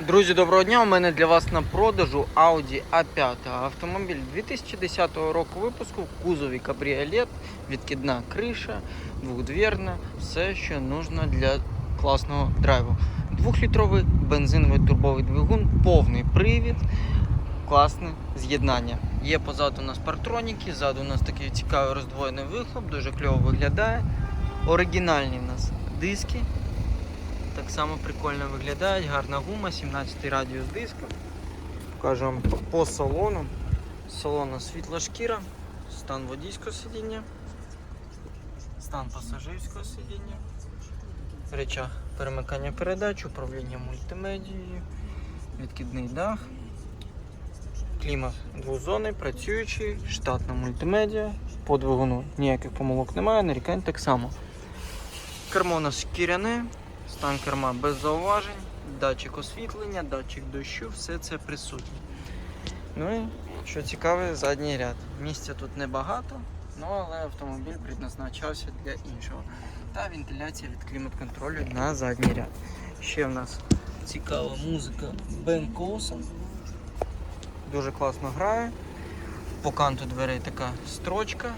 Друзі, доброго дня! У мене для вас на продажу Audi A5. Автомобіль 2010 року випуску в кузові кабріолет, відкидна криша, двохдвірна, все, що потрібно для класного драйву. Двохлітровий бензиновий турбовий двигун, повний привід, класне з'єднання. Є позаду у нас партроніки, ззаду у нас такий цікавий роздвоєний вихлоп, дуже кльово виглядає. Оригінальні у нас диски. Так само прикольно виглядають, гарна гума, 17 радіус диску. Покажу вам по- салону. Салону світла шкіра, стан водійського сидіння, стан пасажирського сидіння, речах перемикання передач, управління мультимедією, відкидний дах, клімат двозонний, працюючий, штатна мультимедіа, по двигуну ніяких помилок немає, нарікань так само. Кермо у нас шкіряне, стан керма без зауважень, датчик освітлення, датчик дощу, все це присутнє. Ну і що цікаве, задній ряд. Місця тут небагато, ну але автомобіль предназначався для іншого. Та вентиляція від клімат-контролю на задній ряд. Ще в нас цікава музика Бен Колсон. Дуже класно грає. По канту дверей така строчка.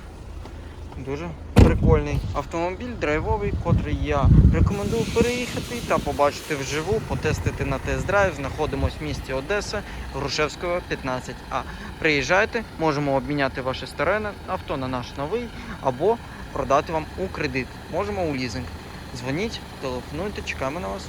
Дуже прикольний автомобіль, драйвовий, котрий я рекомендую переїхати та побачити вживу, потестити на тест-драйв. Знаходимось в місті Одеса, Грушевського 15А. Приїжджайте, можемо обміняти ваше старе авто на наш новий або продати вам у кредит. Можемо у лізинг. Дзвоніть, телефонуйте, чекаємо на вас.